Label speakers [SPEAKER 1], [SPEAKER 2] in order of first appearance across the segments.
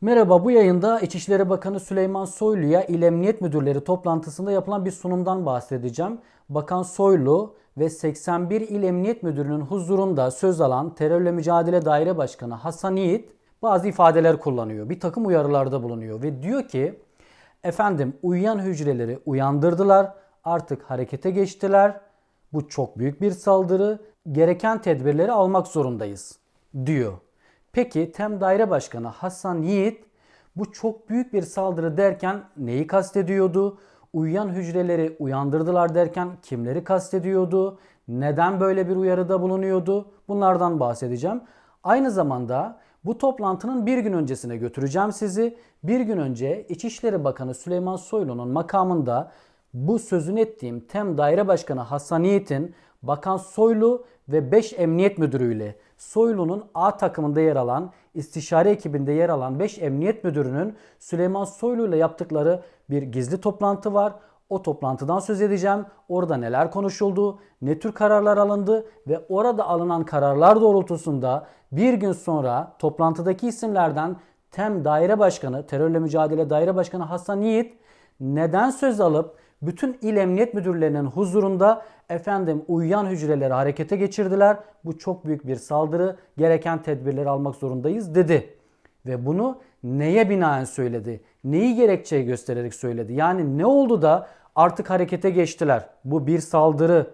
[SPEAKER 1] Merhaba bu yayında İçişleri Bakanı Süleyman Soylu'ya İl Emniyet Müdürleri toplantısında yapılan bir sunumdan bahsedeceğim. Bakan Soylu ve 81 İl Emniyet Müdürü'nün huzurunda söz alan Terörle Mücadele Daire Başkanı Hasan Yiğit bazı ifadeler kullanıyor. Bir takım uyarılarda bulunuyor ve diyor ki efendim uyuyan hücreleri uyandırdılar artık harekete geçtiler. Bu çok büyük bir saldırı. Gereken tedbirleri almak zorundayız diyor. Peki TEM Daire Başkanı Hasan Yiğit bu çok büyük bir saldırı derken neyi kastediyordu? Uyuyan hücreleri uyandırdılar derken kimleri kastediyordu? Neden böyle bir uyarıda bulunuyordu? Bunlardan bahsedeceğim. Aynı zamanda bu toplantının bir gün öncesine götüreceğim sizi. Bir gün önce İçişleri Bakanı Süleyman Soylu'nun makamında bu sözünü ettiğim TEM Daire Başkanı Hasan Yiğit'in Bakan Soylu ve 5 emniyet müdürüyle Soylu'nun A takımında yer alan, istişare ekibinde yer alan 5 emniyet müdürünün Süleyman Soylu ile yaptıkları bir gizli toplantı var. O toplantıdan söz edeceğim. Orada neler konuşuldu, ne tür kararlar alındı ve orada alınan kararlar doğrultusunda bir gün sonra toplantıdaki isimlerden TEM Daire Başkanı, Terörle Mücadele Daire Başkanı Hasan Yiğit neden söz alıp bütün il emniyet müdürlerinin huzurunda efendim uyuyan hücreleri harekete geçirdiler. Bu çok büyük bir saldırı. Gereken tedbirleri almak zorundayız dedi. Ve bunu neye binaen söyledi? Neyi gerekçeyi göstererek söyledi? Yani ne oldu da artık harekete geçtiler? Bu bir saldırı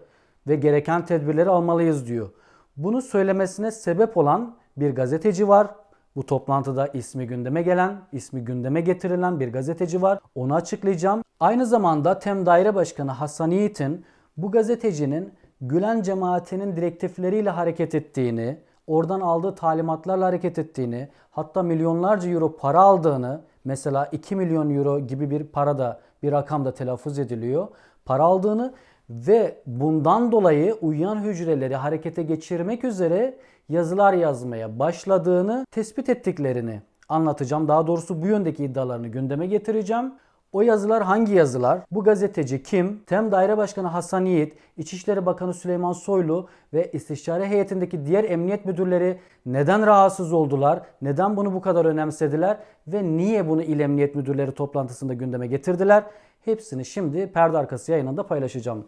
[SPEAKER 1] ve gereken tedbirleri almalıyız diyor. Bunu söylemesine sebep olan bir gazeteci var. Bu toplantıda ismi gündeme gelen, ismi gündeme getirilen bir gazeteci var. Onu açıklayacağım. Aynı zamanda TEM Daire Başkanı Hasan Yiğit'in bu gazetecinin Gülen cemaatinin direktifleriyle hareket ettiğini, oradan aldığı talimatlarla hareket ettiğini, hatta milyonlarca euro para aldığını, mesela 2 milyon euro gibi bir para da bir rakam da telaffuz ediliyor. Para aldığını ve bundan dolayı uyuyan hücreleri harekete geçirmek üzere yazılar yazmaya başladığını tespit ettiklerini anlatacağım. Daha doğrusu bu yöndeki iddialarını gündeme getireceğim. O yazılar hangi yazılar? Bu gazeteci kim? TEM Daire Başkanı Hasan Yiğit, İçişleri Bakanı Süleyman Soylu ve istişare heyetindeki diğer emniyet müdürleri neden rahatsız oldular? Neden bunu bu kadar önemsediler? Ve niye bunu il emniyet müdürleri toplantısında gündeme getirdiler? Hepsini şimdi perde arkası yayınında paylaşacağım.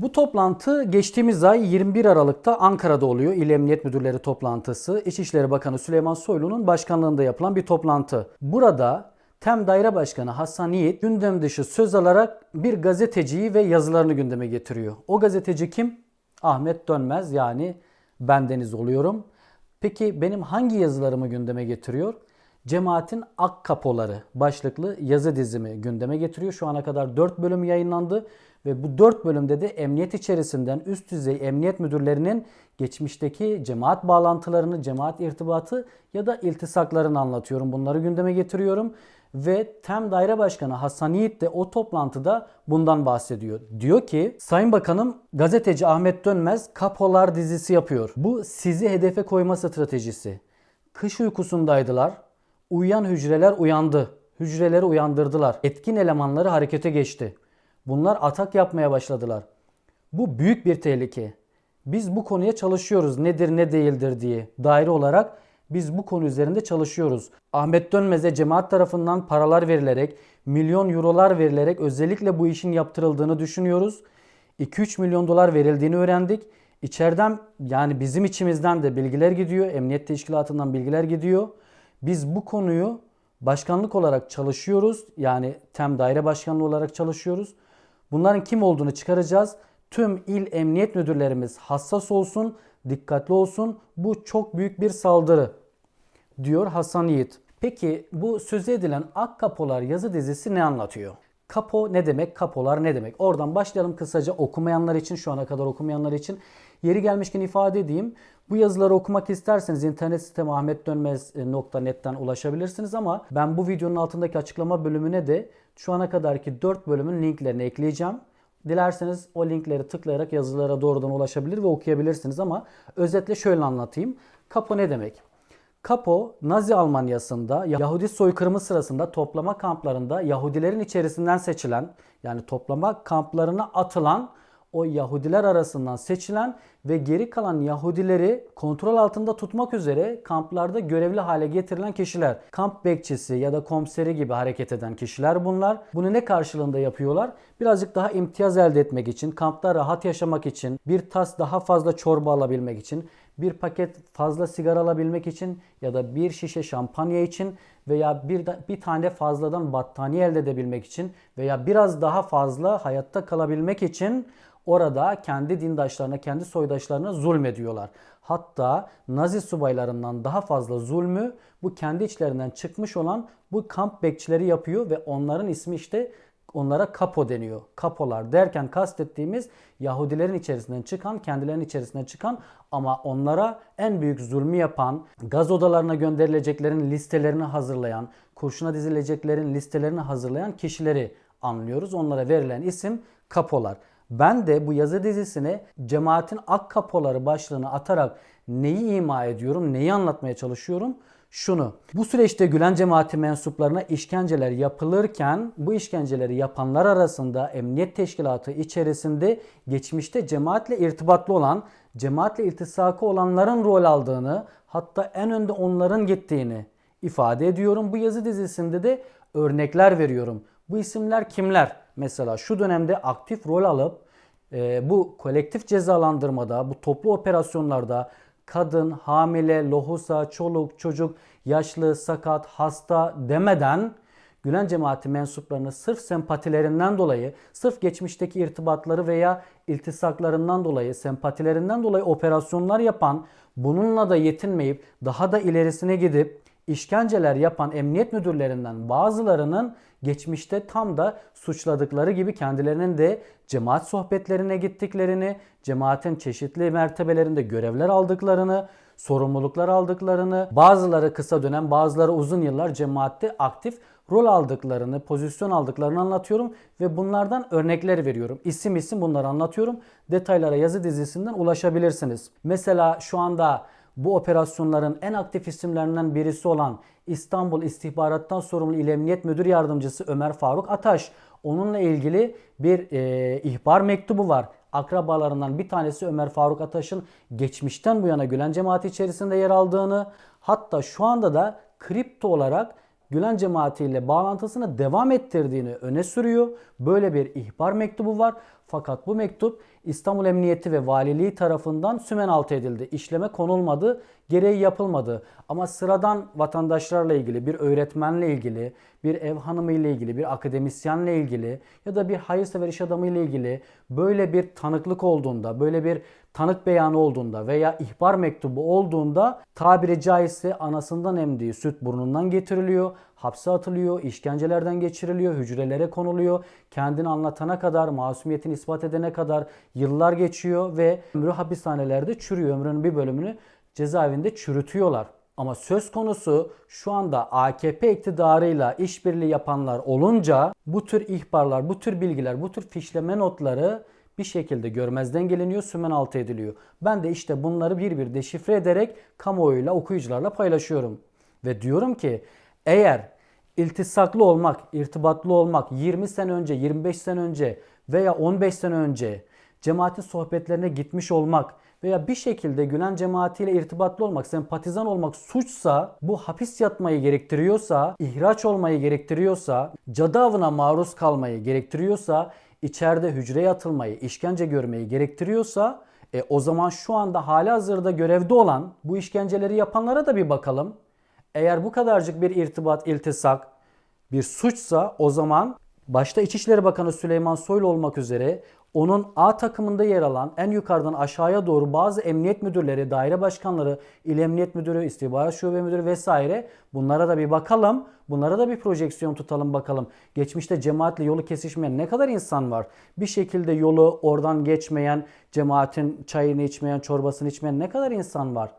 [SPEAKER 1] Bu toplantı geçtiğimiz ay 21 Aralık'ta Ankara'da oluyor. İl Emniyet Müdürleri toplantısı. İçişleri Bakanı Süleyman Soylu'nun başkanlığında yapılan bir toplantı. Burada TEM Daire Başkanı Hasan Yiğit gündem dışı söz alarak bir gazeteciyi ve yazılarını gündeme getiriyor. O gazeteci kim? Ahmet Dönmez yani bendeniz oluyorum. Peki benim hangi yazılarımı gündeme getiriyor? Cemaatin Ak Kapoları başlıklı yazı dizimi gündeme getiriyor. Şu ana kadar 4 bölüm yayınlandı ve bu 4 bölümde de emniyet içerisinden üst düzey emniyet müdürlerinin geçmişteki cemaat bağlantılarını, cemaat irtibatı ya da iltisaklarını anlatıyorum. Bunları gündeme getiriyorum. Ve TEM Daire Başkanı Hasan Yiğit de o toplantıda bundan bahsediyor. Diyor ki Sayın Bakanım gazeteci Ahmet Dönmez Kapolar dizisi yapıyor. Bu sizi hedefe koyma stratejisi. Kış uykusundaydılar. Uyuyan hücreler uyandı. Hücreleri uyandırdılar. Etkin elemanları harekete geçti. Bunlar atak yapmaya başladılar. Bu büyük bir tehlike. Biz bu konuya çalışıyoruz nedir ne değildir diye. Daire olarak biz bu konu üzerinde çalışıyoruz. Ahmet Dönmez'e cemaat tarafından paralar verilerek, milyon eurolar verilerek özellikle bu işin yaptırıldığını düşünüyoruz. 2-3 milyon dolar verildiğini öğrendik. İçeriden yani bizim içimizden de bilgiler gidiyor. Emniyet teşkilatından bilgiler gidiyor. Biz bu konuyu başkanlık olarak çalışıyoruz. Yani TEM daire başkanlığı olarak çalışıyoruz. Bunların kim olduğunu çıkaracağız. Tüm il emniyet müdürlerimiz hassas olsun, dikkatli olsun. Bu çok büyük bir saldırı diyor Hasan Yiğit. Peki bu sözü edilen Ak Kapolar yazı dizisi ne anlatıyor? Kapo ne demek? Kapolar ne demek? Oradan başlayalım kısaca okumayanlar için, şu ana kadar okumayanlar için. Yeri gelmişken ifade edeyim. Bu yazıları okumak isterseniz internet sitemi ahmetdönmez.net'ten ulaşabilirsiniz ama ben bu videonun altındaki açıklama bölümüne de şu ana kadarki 4 bölümün linklerini ekleyeceğim. Dilerseniz o linkleri tıklayarak yazılara doğrudan ulaşabilir ve okuyabilirsiniz ama özetle şöyle anlatayım. Kapo ne demek? Kapo, Nazi Almanyası'nda Yahudi soykırımı sırasında toplama kamplarında Yahudilerin içerisinden seçilen yani toplama kamplarına atılan o Yahudiler arasından seçilen ve geri kalan Yahudileri kontrol altında tutmak üzere kamplarda görevli hale getirilen kişiler. Kamp bekçisi ya da komiseri gibi hareket eden kişiler bunlar. Bunu ne karşılığında yapıyorlar? Birazcık daha imtiyaz elde etmek için, kampta rahat yaşamak için, bir tas daha fazla çorba alabilmek için, bir paket fazla sigara alabilmek için ya da bir şişe şampanya için veya bir, da- bir tane fazladan battaniye elde edebilmek için veya biraz daha fazla hayatta kalabilmek için orada kendi dindaşlarına, kendi soydaşlarına zulmediyorlar. Hatta Nazi subaylarından daha fazla zulmü bu kendi içlerinden çıkmış olan bu kamp bekçileri yapıyor ve onların ismi işte onlara kapo deniyor. Kapolar derken kastettiğimiz Yahudilerin içerisinden çıkan, kendilerinin içerisinden çıkan ama onlara en büyük zulmü yapan, gaz odalarına gönderileceklerin listelerini hazırlayan, kurşuna dizileceklerin listelerini hazırlayan kişileri anlıyoruz. Onlara verilen isim kapolar. Ben de bu yazı dizisine cemaatin ak kapoları başlığını atarak neyi ima ediyorum, neyi anlatmaya çalışıyorum? Şunu. Bu süreçte Gülen cemaati mensuplarına işkenceler yapılırken bu işkenceleri yapanlar arasında emniyet teşkilatı içerisinde geçmişte cemaatle irtibatlı olan, cemaatle iltisakı olanların rol aldığını, hatta en önde onların gittiğini ifade ediyorum. Bu yazı dizisinde de örnekler veriyorum. Bu isimler kimler? Mesela şu dönemde aktif rol alıp e, bu kolektif cezalandırmada, bu toplu operasyonlarda kadın, hamile, lohusa, çoluk, çocuk, yaşlı, sakat, hasta demeden Gülen cemaati mensuplarını sırf sempatilerinden dolayı, sırf geçmişteki irtibatları veya iltisaklarından dolayı, sempatilerinden dolayı operasyonlar yapan, bununla da yetinmeyip daha da ilerisine gidip işkenceler yapan emniyet müdürlerinden bazılarının geçmişte tam da suçladıkları gibi kendilerinin de cemaat sohbetlerine gittiklerini, cemaatin çeşitli mertebelerinde görevler aldıklarını, sorumluluklar aldıklarını, bazıları kısa dönem, bazıları uzun yıllar cemaatte aktif rol aldıklarını, pozisyon aldıklarını anlatıyorum ve bunlardan örnekler veriyorum. İsim isim bunları anlatıyorum. Detaylara yazı dizisinden ulaşabilirsiniz. Mesela şu anda bu operasyonların en aktif isimlerinden birisi olan İstanbul İstihbarattan Sorumlu İl Emniyet Müdür Yardımcısı Ömer Faruk Ataş. Onunla ilgili bir e, ihbar mektubu var. Akrabalarından bir tanesi Ömer Faruk Ataş'ın geçmişten bu yana Gülen cemaati içerisinde yer aldığını hatta şu anda da kripto olarak Gülen cemaatiyle bağlantısını devam ettirdiğini öne sürüyor. Böyle bir ihbar mektubu var. Fakat bu mektup İstanbul Emniyeti ve Valiliği tarafından sümen altı edildi. İşleme konulmadı, gereği yapılmadı. Ama sıradan vatandaşlarla ilgili, bir öğretmenle ilgili, bir ev hanımı ile ilgili, bir akademisyenle ilgili ya da bir hayırsever iş adamı ile ilgili böyle bir tanıklık olduğunda, böyle bir tanık beyanı olduğunda veya ihbar mektubu olduğunda tabiri caizse anasından emdiği süt burnundan getiriliyor, hapse atılıyor, işkencelerden geçiriliyor, hücrelere konuluyor. Kendini anlatana kadar, masumiyetini ispat edene kadar yıllar geçiyor ve ömrü hapishanelerde çürüyor. Ömrünün bir bölümünü cezaevinde çürütüyorlar. Ama söz konusu şu anda AKP iktidarıyla işbirliği yapanlar olunca bu tür ihbarlar, bu tür bilgiler, bu tür fişleme notları bir şekilde görmezden geliniyor, sümen altı ediliyor. Ben de işte bunları bir bir deşifre ederek kamuoyuyla, okuyucularla paylaşıyorum. Ve diyorum ki eğer iltisaklı olmak, irtibatlı olmak 20 sene önce, 25 sene önce veya 15 sene önce cemaatin sohbetlerine gitmiş olmak veya bir şekilde Gülen cemaatiyle irtibatlı olmak, sempatizan olmak suçsa, bu hapis yatmayı gerektiriyorsa, ihraç olmayı gerektiriyorsa, cadı avına maruz kalmayı gerektiriyorsa, içeride hücreye atılmayı, işkence görmeyi gerektiriyorsa, e, o zaman şu anda hali hazırda görevde olan bu işkenceleri yapanlara da bir bakalım. Eğer bu kadarcık bir irtibat, iltisak bir suçsa o zaman başta İçişleri Bakanı Süleyman Soylu olmak üzere onun A takımında yer alan en yukarıdan aşağıya doğru bazı emniyet müdürleri, daire başkanları, il emniyet müdürü, istihbarat şube müdürü vesaire bunlara da bir bakalım. Bunlara da bir projeksiyon tutalım bakalım. Geçmişte cemaatle yolu kesişmeyen ne kadar insan var? Bir şekilde yolu oradan geçmeyen, cemaatin çayını içmeyen, çorbasını içmeyen ne kadar insan var?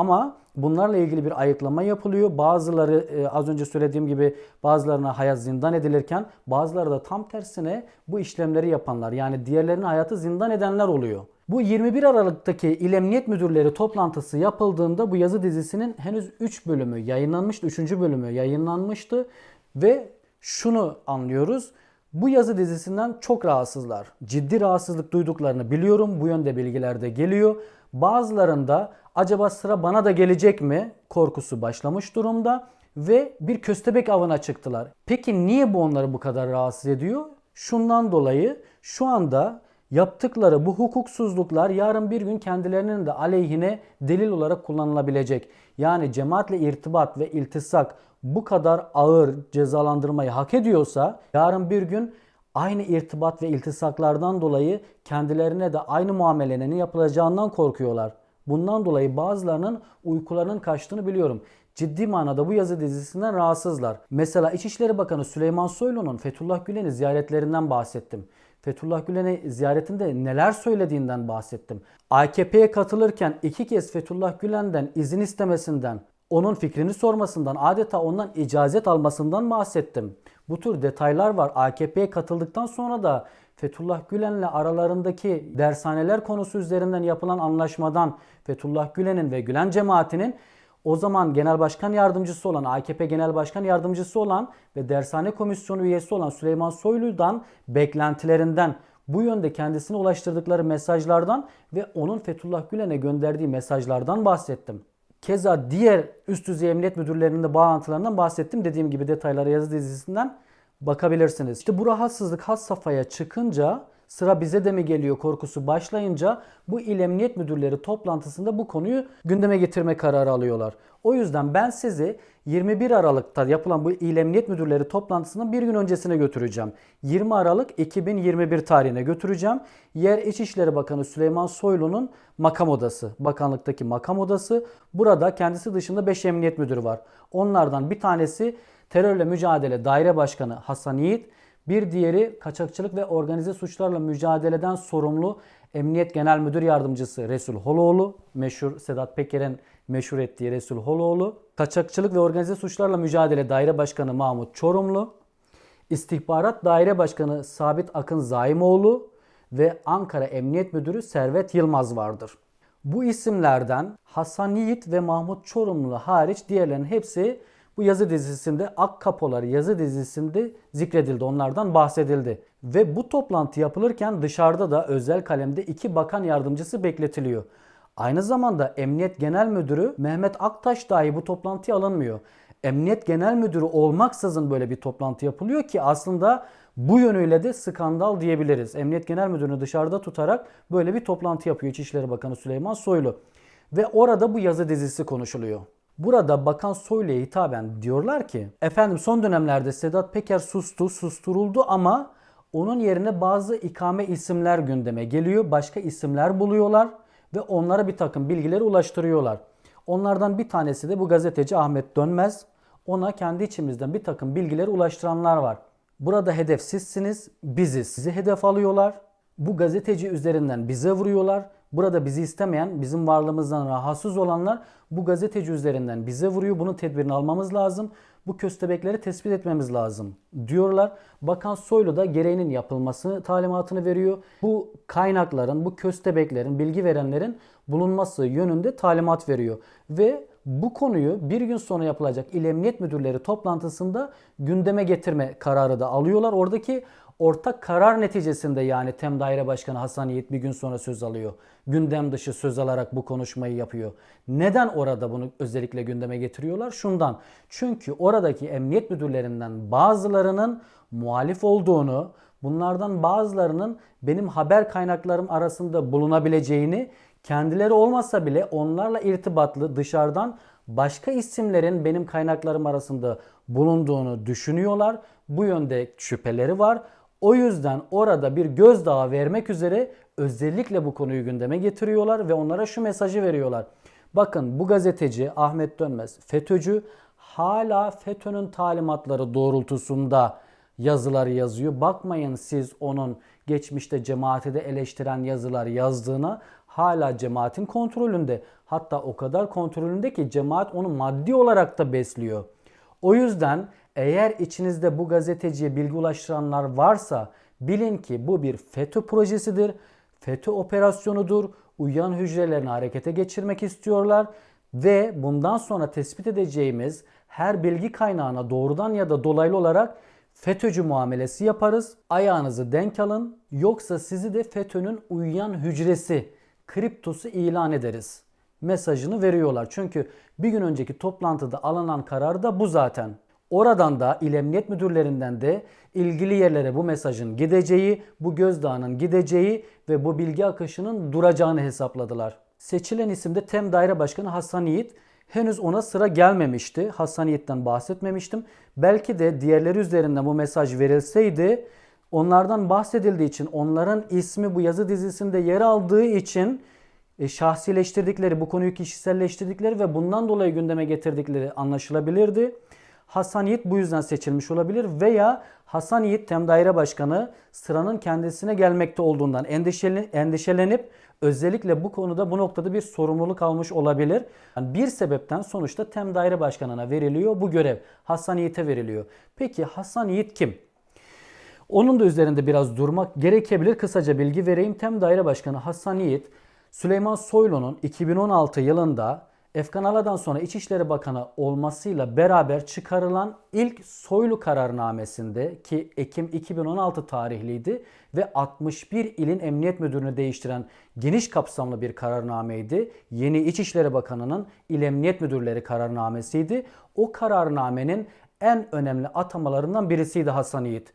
[SPEAKER 1] Ama bunlarla ilgili bir ayıklama yapılıyor. Bazıları e, az önce söylediğim gibi bazılarına hayat zindan edilirken bazıları da tam tersine bu işlemleri yapanlar yani diğerlerinin hayatı zindan edenler oluyor. Bu 21 Aralık'taki İl Emniyet Müdürleri toplantısı yapıldığında bu yazı dizisinin henüz 3 bölümü yayınlanmıştı. 3. bölümü yayınlanmıştı ve şunu anlıyoruz. Bu yazı dizisinden çok rahatsızlar. Ciddi rahatsızlık duyduklarını biliyorum. Bu yönde bilgiler de geliyor. Bazılarında acaba sıra bana da gelecek mi korkusu başlamış durumda ve bir köstebek avına çıktılar. Peki niye bu onları bu kadar rahatsız ediyor? Şundan dolayı şu anda yaptıkları bu hukuksuzluklar yarın bir gün kendilerinin de aleyhine delil olarak kullanılabilecek. Yani cemaatle irtibat ve iltisak bu kadar ağır cezalandırmayı hak ediyorsa yarın bir gün aynı irtibat ve iltisaklardan dolayı kendilerine de aynı muamelenin yapılacağından korkuyorlar. Bundan dolayı bazılarının uykularının kaçtığını biliyorum. Ciddi manada bu yazı dizisinden rahatsızlar. Mesela İçişleri Bakanı Süleyman Soylu'nun Fethullah Gülen'i ziyaretlerinden bahsettim. Fethullah Gülen'i ziyaretinde neler söylediğinden bahsettim. AKP'ye katılırken iki kez Fethullah Gülen'den izin istemesinden, onun fikrini sormasından, adeta ondan icazet almasından bahsettim. Bu tür detaylar var. AKP'ye katıldıktan sonra da Fethullah Gülen'le aralarındaki dershaneler konusu üzerinden yapılan anlaşmadan Fethullah Gülen'in ve Gülen cemaatinin o zaman Genel Başkan Yardımcısı olan, AKP Genel Başkan Yardımcısı olan ve Dershane Komisyonu üyesi olan Süleyman Soylu'dan beklentilerinden, bu yönde kendisine ulaştırdıkları mesajlardan ve onun Fethullah Gülen'e gönderdiği mesajlardan bahsettim. Keza diğer üst düzey emniyet müdürlerinin de bağlantılarından bahsettim. Dediğim gibi detaylara yazı dizisinden bakabilirsiniz. İşte bu rahatsızlık has safhaya çıkınca sıra bize de mi geliyor korkusu başlayınca bu il emniyet müdürleri toplantısında bu konuyu gündeme getirme kararı alıyorlar. O yüzden ben sizi 21 Aralık'ta yapılan bu il emniyet müdürleri toplantısının bir gün öncesine götüreceğim. 20 Aralık 2021 tarihine götüreceğim. Yer İçişleri Bakanı Süleyman Soylu'nun makam odası, bakanlıktaki makam odası. Burada kendisi dışında 5 emniyet müdürü var. Onlardan bir tanesi Terörle Mücadele Daire Başkanı Hasan Yiğit, bir diğeri kaçakçılık ve organize suçlarla mücadeleden sorumlu Emniyet Genel Müdür Yardımcısı Resul Holoğlu, meşhur Sedat Peker'in meşhur ettiği Resul Holoğlu, kaçakçılık ve organize suçlarla mücadele Daire Başkanı Mahmut Çorumlu, İstihbarat Daire Başkanı Sabit Akın Zaimoğlu ve Ankara Emniyet Müdürü Servet Yılmaz vardır. Bu isimlerden Hasan Yiğit ve Mahmut Çorumlu hariç diğerlerinin hepsi bu yazı dizisinde Ak Kapolar yazı dizisinde zikredildi. Onlardan bahsedildi. Ve bu toplantı yapılırken dışarıda da özel kalemde iki bakan yardımcısı bekletiliyor. Aynı zamanda Emniyet Genel Müdürü Mehmet Aktaş dahi bu toplantıya alınmıyor. Emniyet Genel Müdürü olmaksızın böyle bir toplantı yapılıyor ki aslında bu yönüyle de skandal diyebiliriz. Emniyet Genel Müdürünü dışarıda tutarak böyle bir toplantı yapıyor İçişleri Bakanı Süleyman Soylu. Ve orada bu yazı dizisi konuşuluyor. Burada Bakan Soylu'ya hitaben diyorlar ki efendim son dönemlerde Sedat Peker sustu, susturuldu ama onun yerine bazı ikame isimler gündeme geliyor. Başka isimler buluyorlar ve onlara bir takım bilgileri ulaştırıyorlar. Onlardan bir tanesi de bu gazeteci Ahmet Dönmez. Ona kendi içimizden bir takım bilgileri ulaştıranlar var. Burada hedef sizsiniz, bizi sizi hedef alıyorlar. Bu gazeteci üzerinden bize vuruyorlar. Burada bizi istemeyen, bizim varlığımızdan rahatsız olanlar bu gazeteci üzerinden bize vuruyor. Bunun tedbirini almamız lazım. Bu köstebekleri tespit etmemiz lazım diyorlar. Bakan Soylu da gereğinin yapılması talimatını veriyor. Bu kaynakların, bu köstebeklerin, bilgi verenlerin bulunması yönünde talimat veriyor. Ve bu konuyu bir gün sonra yapılacak İl Emniyet Müdürleri toplantısında gündeme getirme kararı da alıyorlar. Oradaki ortak karar neticesinde yani TEM Daire Başkanı Hasan Yiğit bir gün sonra söz alıyor. Gündem dışı söz alarak bu konuşmayı yapıyor. Neden orada bunu özellikle gündeme getiriyorlar? Şundan. Çünkü oradaki emniyet müdürlerinden bazılarının muhalif olduğunu, bunlardan bazılarının benim haber kaynaklarım arasında bulunabileceğini, kendileri olmasa bile onlarla irtibatlı dışarıdan başka isimlerin benim kaynaklarım arasında bulunduğunu düşünüyorlar. Bu yönde şüpheleri var. O yüzden orada bir gözdağı vermek üzere özellikle bu konuyu gündeme getiriyorlar ve onlara şu mesajı veriyorlar. Bakın bu gazeteci Ahmet Dönmez FETÖ'cü hala FETÖ'nün talimatları doğrultusunda yazıları yazıyor. Bakmayın siz onun geçmişte cemaati de eleştiren yazılar yazdığına hala cemaatin kontrolünde. Hatta o kadar kontrolünde ki cemaat onu maddi olarak da besliyor. O yüzden eğer içinizde bu gazeteciye bilgi ulaştıranlar varsa bilin ki bu bir FETÖ projesidir. FETÖ operasyonudur. Uyan hücrelerini harekete geçirmek istiyorlar ve bundan sonra tespit edeceğimiz her bilgi kaynağına doğrudan ya da dolaylı olarak FETÖ'cü muamelesi yaparız. Ayağınızı denk alın. Yoksa sizi de FETÖ'nün uyuyan hücresi, kriptosu ilan ederiz. Mesajını veriyorlar. Çünkü bir gün önceki toplantıda alınan karar da bu zaten. Oradan da İl Emniyet Müdürlerinden de ilgili yerlere bu mesajın gideceği, bu gözdağının gideceği ve bu bilgi akışının duracağını hesapladılar. Seçilen isim de TEM Daire Başkanı Hasan Yiğit. Henüz ona sıra gelmemişti. Hasan Yiğit'ten bahsetmemiştim. Belki de diğerleri üzerinden bu mesaj verilseydi onlardan bahsedildiği için, onların ismi bu yazı dizisinde yer aldığı için e, şahsileştirdikleri, bu konuyu kişiselleştirdikleri ve bundan dolayı gündeme getirdikleri anlaşılabilirdi. Hasan Yiğit bu yüzden seçilmiş olabilir veya Hasan Yiğit Tem Daire Başkanı sıranın kendisine gelmekte olduğundan endişelenip özellikle bu konuda bu noktada bir sorumluluk almış olabilir. Yani bir sebepten sonuçta Tem Daire Başkanı'na veriliyor bu görev. Hasan Yiğit'e veriliyor. Peki Hasan Yiğit kim? Onun da üzerinde biraz durmak gerekebilir. Kısaca bilgi vereyim. Tem Daire Başkanı Hasan Yiğit, Süleyman Soylu'nun 2016 yılında Efkan Ala'dan sonra İçişleri Bakanı olmasıyla beraber çıkarılan ilk Soylu kararnamesinde ki Ekim 2016 tarihliydi ve 61 ilin emniyet müdürünü değiştiren geniş kapsamlı bir kararnameydi. Yeni İçişleri Bakanı'nın il emniyet müdürleri kararnamesiydi. O kararnamenin en önemli atamalarından birisiydi Hasan Yiğit.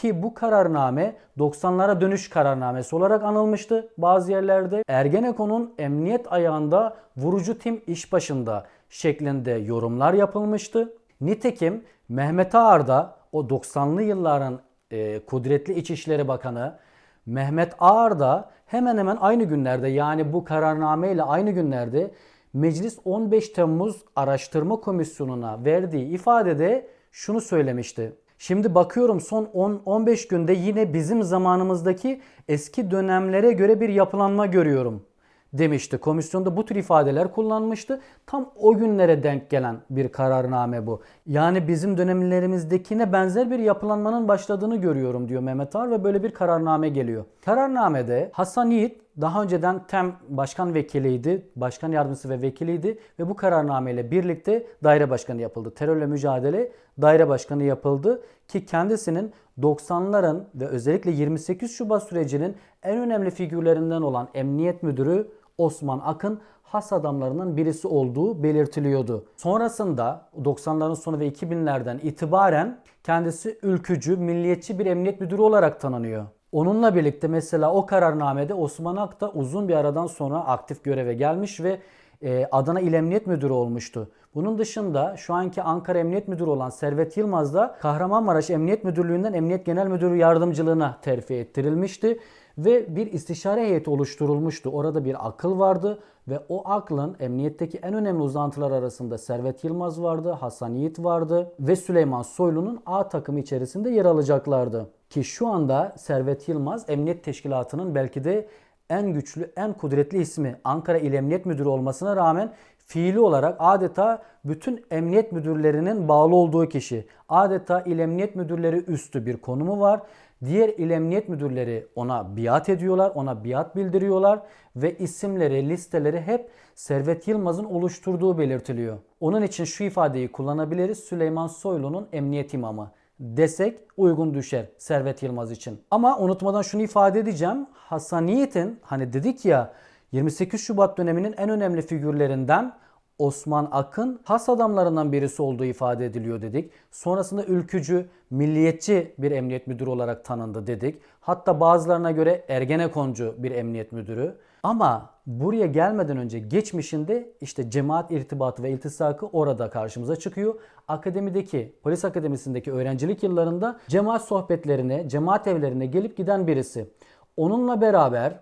[SPEAKER 1] Ki bu kararname 90'lara dönüş kararnamesi olarak anılmıştı bazı yerlerde. Ergenekon'un emniyet ayağında vurucu tim iş başında şeklinde yorumlar yapılmıştı. Nitekim Mehmet Ağar da o 90'lı yılların e, kudretli İçişleri Bakanı Mehmet Ağar da hemen hemen aynı günlerde yani bu kararname ile aynı günlerde Meclis 15 Temmuz Araştırma Komisyonu'na verdiği ifadede şunu söylemişti. Şimdi bakıyorum son 10-15 günde yine bizim zamanımızdaki eski dönemlere göre bir yapılanma görüyorum demişti. Komisyonda bu tür ifadeler kullanmıştı. Tam o günlere denk gelen bir kararname bu. Yani bizim dönemlerimizdekine benzer bir yapılanmanın başladığını görüyorum diyor Mehmet Ağar ve böyle bir kararname geliyor. Kararnamede Hasan Yiğit daha önceden TEM başkan vekiliydi, başkan yardımcısı ve vekiliydi ve bu kararnameyle birlikte daire başkanı yapıldı. Terörle mücadele daire başkanı yapıldı ki kendisinin 90'ların ve özellikle 28 Şubat sürecinin en önemli figürlerinden olan Emniyet Müdürü Osman Akın has adamlarının birisi olduğu belirtiliyordu. Sonrasında 90'ların sonu ve 2000'lerden itibaren kendisi ülkücü, milliyetçi bir emniyet müdürü olarak tanınıyor. Onunla birlikte mesela o kararnamede Osman Ak da uzun bir aradan sonra aktif göreve gelmiş ve e, Adana İl Emniyet Müdürü olmuştu. Bunun dışında şu anki Ankara Emniyet Müdürü olan Servet Yılmaz da Kahramanmaraş Emniyet Müdürlüğü'nden Emniyet Genel Müdürü yardımcılığına terfi ettirilmişti ve bir istişare heyeti oluşturulmuştu. Orada bir akıl vardı ve o aklın emniyetteki en önemli uzantılar arasında Servet Yılmaz vardı, Hasan Yiğit vardı ve Süleyman Soylu'nun A takımı içerisinde yer alacaklardı. Ki şu anda Servet Yılmaz Emniyet Teşkilatı'nın belki de en güçlü, en kudretli ismi Ankara İl Emniyet Müdürü olmasına rağmen fiili olarak adeta bütün emniyet müdürlerinin bağlı olduğu kişi. Adeta il emniyet müdürleri üstü bir konumu var. Diğer il emniyet müdürleri ona biat ediyorlar, ona biat bildiriyorlar ve isimleri, listeleri hep Servet Yılmaz'ın oluşturduğu belirtiliyor. Onun için şu ifadeyi kullanabiliriz. Süleyman Soylu'nun emniyet imamı desek uygun düşer Servet Yılmaz için. Ama unutmadan şunu ifade edeceğim. Hasaniyet'in hani dedik ya 28 Şubat döneminin en önemli figürlerinden Osman Akın has adamlarından birisi olduğu ifade ediliyor dedik. Sonrasında ülkücü, milliyetçi bir emniyet müdürü olarak tanındı dedik. Hatta bazılarına göre Ergenekoncu bir emniyet müdürü. Ama buraya gelmeden önce geçmişinde işte cemaat irtibatı ve iltisakı orada karşımıza çıkıyor. Akademideki, polis akademisindeki öğrencilik yıllarında cemaat sohbetlerine, cemaat evlerine gelip giden birisi. Onunla beraber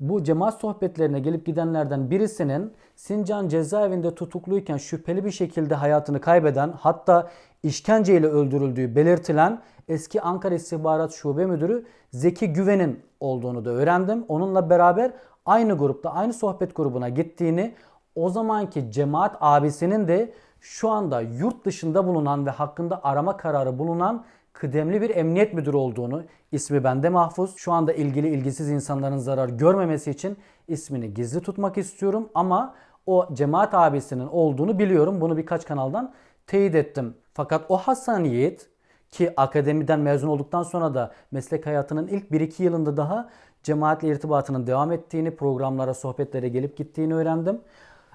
[SPEAKER 1] bu cemaat sohbetlerine gelip gidenlerden birisinin Sincan cezaevinde tutukluyken şüpheli bir şekilde hayatını kaybeden hatta işkenceyle öldürüldüğü belirtilen eski Ankara İstihbarat Şube Müdürü Zeki Güven'in olduğunu da öğrendim. Onunla beraber aynı grupta aynı sohbet grubuna gittiğini o zamanki cemaat abisinin de şu anda yurt dışında bulunan ve hakkında arama kararı bulunan kıdemli bir emniyet müdürü olduğunu, ismi bende mahfuz. Şu anda ilgili ilgisiz insanların zarar görmemesi için ismini gizli tutmak istiyorum ama o cemaat abisinin olduğunu biliyorum. Bunu birkaç kanaldan teyit ettim. Fakat o Hasan Yiğit ki akademiden mezun olduktan sonra da meslek hayatının ilk 1-2 yılında daha cemaatle irtibatının devam ettiğini, programlara, sohbetlere gelip gittiğini öğrendim.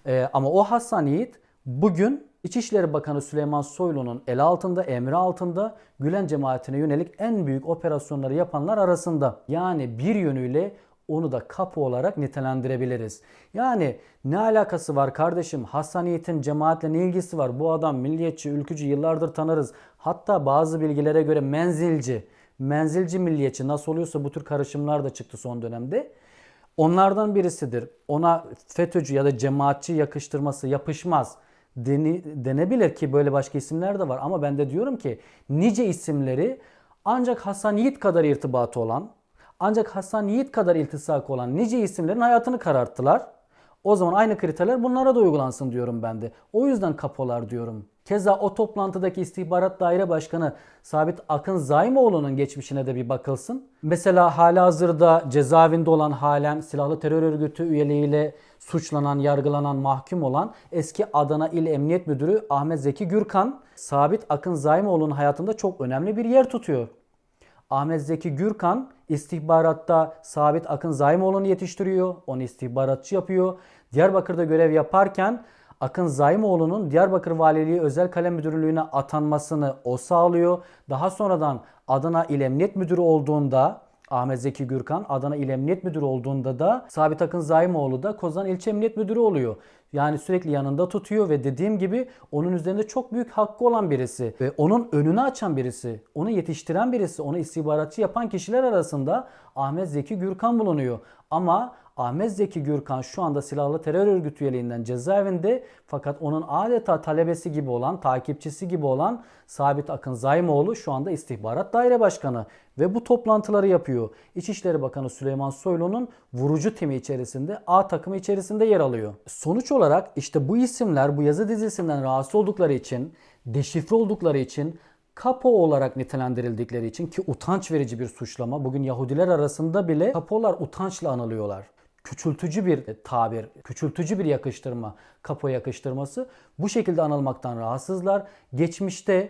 [SPEAKER 1] Ee, ama o Hasan Yiğit bugün İçişleri Bakanı Süleyman Soylu'nun el altında, emri altında Gülen cemaatine yönelik en büyük operasyonları yapanlar arasında. Yani bir yönüyle onu da kapı olarak nitelendirebiliriz. Yani ne alakası var kardeşim? Hasan Yiğit'in cemaatle ne ilgisi var? Bu adam milliyetçi, ülkücü yıllardır tanırız. Hatta bazı bilgilere göre menzilci, menzilci milliyetçi nasıl oluyorsa bu tür karışımlar da çıktı son dönemde. Onlardan birisidir. Ona FETÖ'cü ya da cemaatçi yakıştırması yapışmaz deni, denebilir ki böyle başka isimler de var. Ama ben de diyorum ki nice isimleri ancak Hasan Yiğit kadar irtibatı olan, ancak Hasan Yiğit kadar iltisak olan nice isimlerin hayatını kararttılar. O zaman aynı kriterler bunlara da uygulansın diyorum ben de. O yüzden kapolar diyorum. Keza o toplantıdaki istihbarat daire başkanı Sabit Akın Zaimoğlu'nun geçmişine de bir bakılsın. Mesela hala hazırda cezaevinde olan halen silahlı terör örgütü üyeliğiyle suçlanan, yargılanan, mahkum olan eski Adana İl Emniyet Müdürü Ahmet Zeki Gürkan, Sabit Akın Zaimoğlu'nun hayatında çok önemli bir yer tutuyor. Ahmet Zeki Gürkan istihbaratta Sabit Akın Zaimoğlu'nu yetiştiriyor. Onu istihbaratçı yapıyor. Diyarbakır'da görev yaparken Akın Zaimoğlu'nun Diyarbakır Valiliği Özel Kalem Müdürlüğü'ne atanmasını o sağlıyor. Daha sonradan Adana İl Emniyet Müdürü olduğunda Ahmet Zeki Gürkan Adana İl Emniyet Müdürü olduğunda da Sabit Akın Zaimoğlu da Kozan İlçe Emniyet Müdürü oluyor. Yani sürekli yanında tutuyor ve dediğim gibi onun üzerinde çok büyük hakkı olan birisi ve onun önünü açan birisi, onu yetiştiren birisi, onu istihbaratçı yapan kişiler arasında Ahmet Zeki Gürkan bulunuyor. Ama Ahmet Zeki Gürkan şu anda silahlı terör örgütü üyeliğinden cezaevinde fakat onun adeta talebesi gibi olan, takipçisi gibi olan Sabit Akın Zaymoğlu şu anda istihbarat daire başkanı ve bu toplantıları yapıyor. İçişleri Bakanı Süleyman Soylu'nun vurucu timi içerisinde, A takımı içerisinde yer alıyor. Sonuç olarak işte bu isimler bu yazı dizisinden rahatsız oldukları için, deşifre oldukları için kapo olarak nitelendirildikleri için ki utanç verici bir suçlama. Bugün Yahudiler arasında bile kapolar utançla anılıyorlar. Küçültücü bir tabir, küçültücü bir yakıştırma, kapo yakıştırması. Bu şekilde anılmaktan rahatsızlar. Geçmişte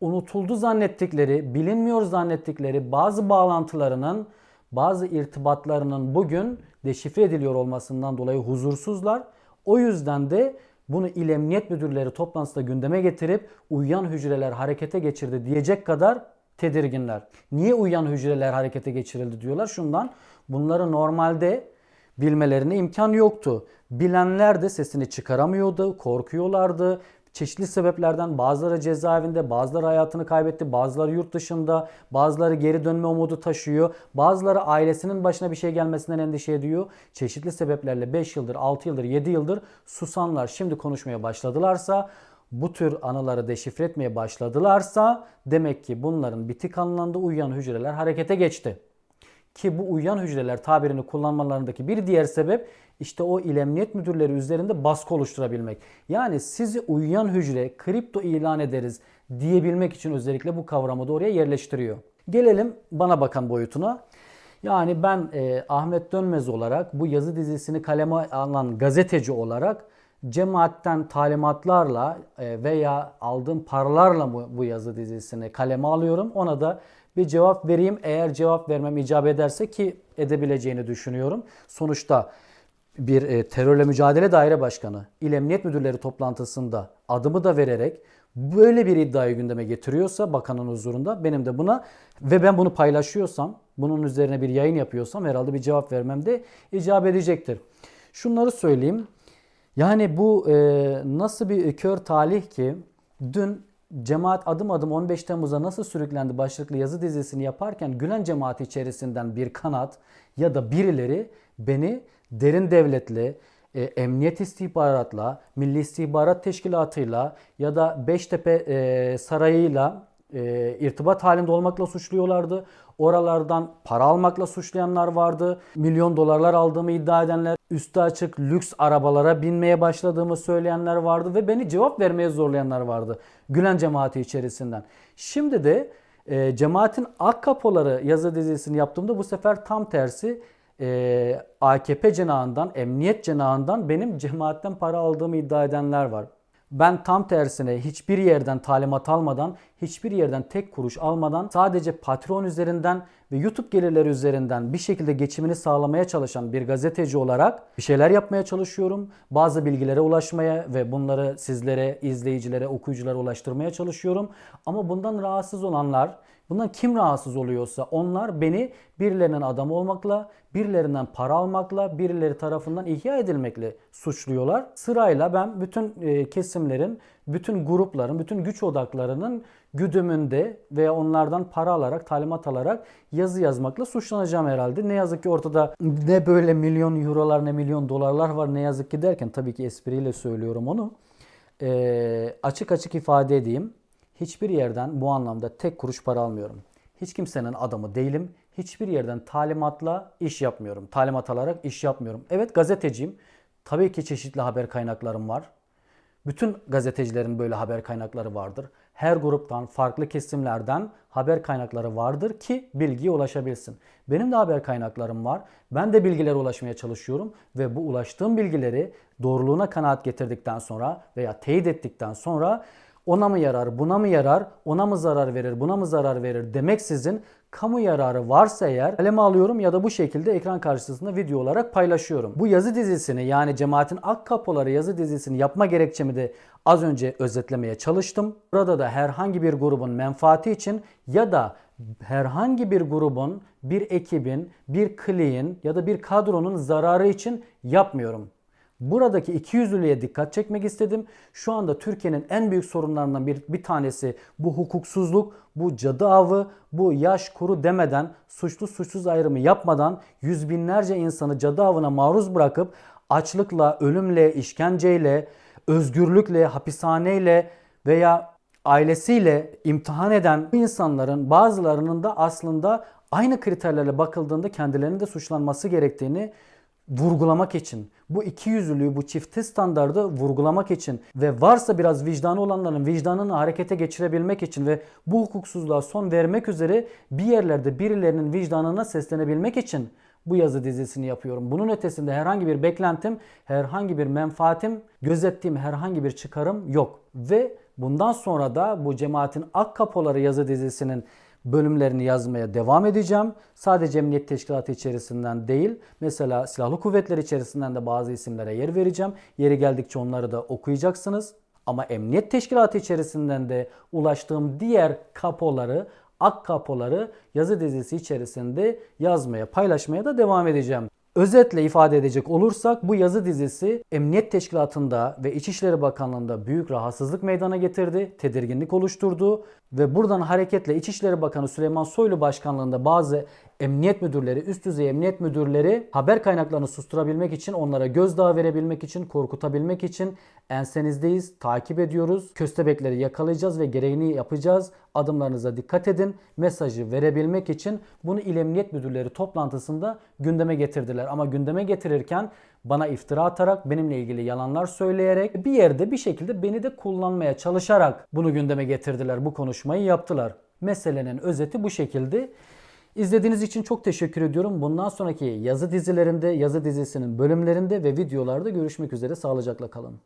[SPEAKER 1] unutuldu zannettikleri, bilinmiyor zannettikleri bazı bağlantılarının, bazı irtibatlarının bugün deşifre ediliyor olmasından dolayı huzursuzlar. O yüzden de bunu İl Emniyet Müdürleri toplantısında gündeme getirip uyuyan hücreler harekete geçirdi diyecek kadar tedirginler. Niye uyuyan hücreler harekete geçirildi diyorlar? Şundan bunları normalde bilmelerine imkan yoktu. Bilenler de sesini çıkaramıyordu, korkuyorlardı. Çeşitli sebeplerden bazıları cezaevinde, bazıları hayatını kaybetti, bazıları yurt dışında, bazıları geri dönme umudu taşıyor, bazıları ailesinin başına bir şey gelmesinden endişe ediyor. Çeşitli sebeplerle 5 yıldır, 6 yıldır, 7 yıldır susanlar şimdi konuşmaya başladılarsa, bu tür anıları deşifre etmeye başladılarsa demek ki bunların bitik anlamda uyuyan hücreler harekete geçti. Ki bu uyuyan hücreler tabirini kullanmalarındaki bir diğer sebep işte o il emniyet müdürleri üzerinde baskı oluşturabilmek. Yani sizi uyuyan hücre kripto ilan ederiz diyebilmek için özellikle bu kavramı da oraya yerleştiriyor. Gelelim bana bakan boyutuna. Yani ben e, Ahmet Dönmez olarak bu yazı dizisini kaleme alan gazeteci olarak cemaatten talimatlarla e, veya aldığım paralarla mı bu yazı dizisini kaleme alıyorum. Ona da bir cevap vereyim. Eğer cevap vermem icap ederse ki edebileceğini düşünüyorum. Sonuçta bir e, terörle mücadele daire başkanı İl Emniyet Müdürleri toplantısında adımı da vererek böyle bir iddiayı gündeme getiriyorsa bakanın huzurunda benim de buna ve ben bunu paylaşıyorsam bunun üzerine bir yayın yapıyorsam herhalde bir cevap vermem de icap edecektir. Şunları söyleyeyim. Yani bu e, nasıl bir kör talih ki dün cemaat adım adım 15 Temmuz'a nasıl sürüklendi başlıklı yazı dizisini yaparken Gülen cemaati içerisinden bir kanat ya da birileri beni derin devletli, e, emniyet istihbaratla, Milli İstihbarat Teşkilatı'yla ya da Beştepe e, Sarayı'yla e, irtibat halinde olmakla suçluyorlardı. Oralardan para almakla suçlayanlar vardı. Milyon dolarlar aldığımı iddia edenler, üstü açık lüks arabalara binmeye başladığımı söyleyenler vardı ve beni cevap vermeye zorlayanlar vardı. Gülen cemaati içerisinden. Şimdi de e, cemaatin ak kapoları yazı dizisini yaptığımda bu sefer tam tersi e, AKP cenahından, emniyet cenahından benim cemaatten para aldığımı iddia edenler var. Ben tam tersine hiçbir yerden talimat almadan, hiçbir yerden tek kuruş almadan sadece patron üzerinden ve YouTube gelirleri üzerinden bir şekilde geçimini sağlamaya çalışan bir gazeteci olarak bir şeyler yapmaya çalışıyorum. Bazı bilgilere ulaşmaya ve bunları sizlere, izleyicilere, okuyuculara ulaştırmaya çalışıyorum. Ama bundan rahatsız olanlar, Bundan kim rahatsız oluyorsa onlar beni birilerinin adamı olmakla, birilerinden para almakla, birileri tarafından ihya edilmekle suçluyorlar. Sırayla ben bütün e, kesimlerin, bütün grupların, bütün güç odaklarının güdümünde ve onlardan para alarak, talimat alarak yazı yazmakla suçlanacağım herhalde. Ne yazık ki ortada ne böyle milyon eurolar ne milyon dolarlar var ne yazık ki derken tabii ki espriyle söylüyorum onu. E, açık açık ifade edeyim. Hiçbir yerden bu anlamda tek kuruş para almıyorum. Hiç kimsenin adamı değilim. Hiçbir yerden talimatla iş yapmıyorum. Talimat alarak iş yapmıyorum. Evet gazeteciyim. Tabii ki çeşitli haber kaynaklarım var. Bütün gazetecilerin böyle haber kaynakları vardır. Her gruptan, farklı kesimlerden haber kaynakları vardır ki bilgiye ulaşabilsin. Benim de haber kaynaklarım var. Ben de bilgilere ulaşmaya çalışıyorum ve bu ulaştığım bilgileri doğruluğuna kanaat getirdikten sonra veya teyit ettikten sonra ona mı yarar, buna mı yarar, ona mı zarar verir, buna mı zarar verir demeksizin kamu yararı varsa eğer kaleme alıyorum ya da bu şekilde ekran karşısında video olarak paylaşıyorum. Bu yazı dizisini yani Cemaatin Ak Kapıları yazı dizisini yapma gerekçemi de az önce özetlemeye çalıştım. Burada da herhangi bir grubun menfaati için ya da herhangi bir grubun, bir ekibin, bir kliğin ya da bir kadronun zararı için yapmıyorum. Buradaki ikiyüzlülüğe dikkat çekmek istedim. Şu anda Türkiye'nin en büyük sorunlarından bir, bir tanesi bu hukuksuzluk, bu cadı avı, bu yaş kuru demeden, suçlu suçsuz ayrımı yapmadan yüz binlerce insanı cadı avına maruz bırakıp açlıkla, ölümle, işkenceyle, özgürlükle, hapishaneyle veya ailesiyle imtihan eden bu insanların bazılarının da aslında aynı kriterlerle bakıldığında kendilerinin de suçlanması gerektiğini vurgulamak için, bu iki yüzlülüğü, bu çifte standardı vurgulamak için ve varsa biraz vicdanı olanların vicdanını harekete geçirebilmek için ve bu hukuksuzluğa son vermek üzere bir yerlerde birilerinin vicdanına seslenebilmek için bu yazı dizisini yapıyorum. Bunun ötesinde herhangi bir beklentim, herhangi bir menfaatim, gözettiğim herhangi bir çıkarım yok. Ve bundan sonra da bu cemaatin ak kapoları yazı dizisinin bölümlerini yazmaya devam edeceğim. Sadece Emniyet Teşkilatı içerisinden değil, mesela Silahlı Kuvvetler içerisinden de bazı isimlere yer vereceğim. Yeri geldikçe onları da okuyacaksınız. Ama Emniyet Teşkilatı içerisinden de ulaştığım diğer kapoları, ak kapoları yazı dizisi içerisinde yazmaya, paylaşmaya da devam edeceğim. Özetle ifade edecek olursak bu yazı dizisi Emniyet Teşkilatı'nda ve İçişleri Bakanlığı'nda büyük rahatsızlık meydana getirdi, tedirginlik oluşturdu ve buradan hareketle İçişleri Bakanı Süleyman Soylu başkanlığında bazı emniyet müdürleri, üst düzey emniyet müdürleri haber kaynaklarını susturabilmek için, onlara gözdağı verebilmek için, korkutabilmek için ensenizdeyiz, takip ediyoruz. Köstebekleri yakalayacağız ve gereğini yapacağız. Adımlarınıza dikkat edin. Mesajı verebilmek için bunu İl Emniyet Müdürleri toplantısında gündeme getirdiler. Ama gündeme getirirken bana iftira atarak, benimle ilgili yalanlar söyleyerek bir yerde bir şekilde beni de kullanmaya çalışarak bunu gündeme getirdiler. Bu konuşmayı yaptılar. Meselenin özeti bu şekilde. İzlediğiniz için çok teşekkür ediyorum. Bundan sonraki yazı dizilerinde, yazı dizisinin bölümlerinde ve videolarda görüşmek üzere. Sağlıcakla kalın.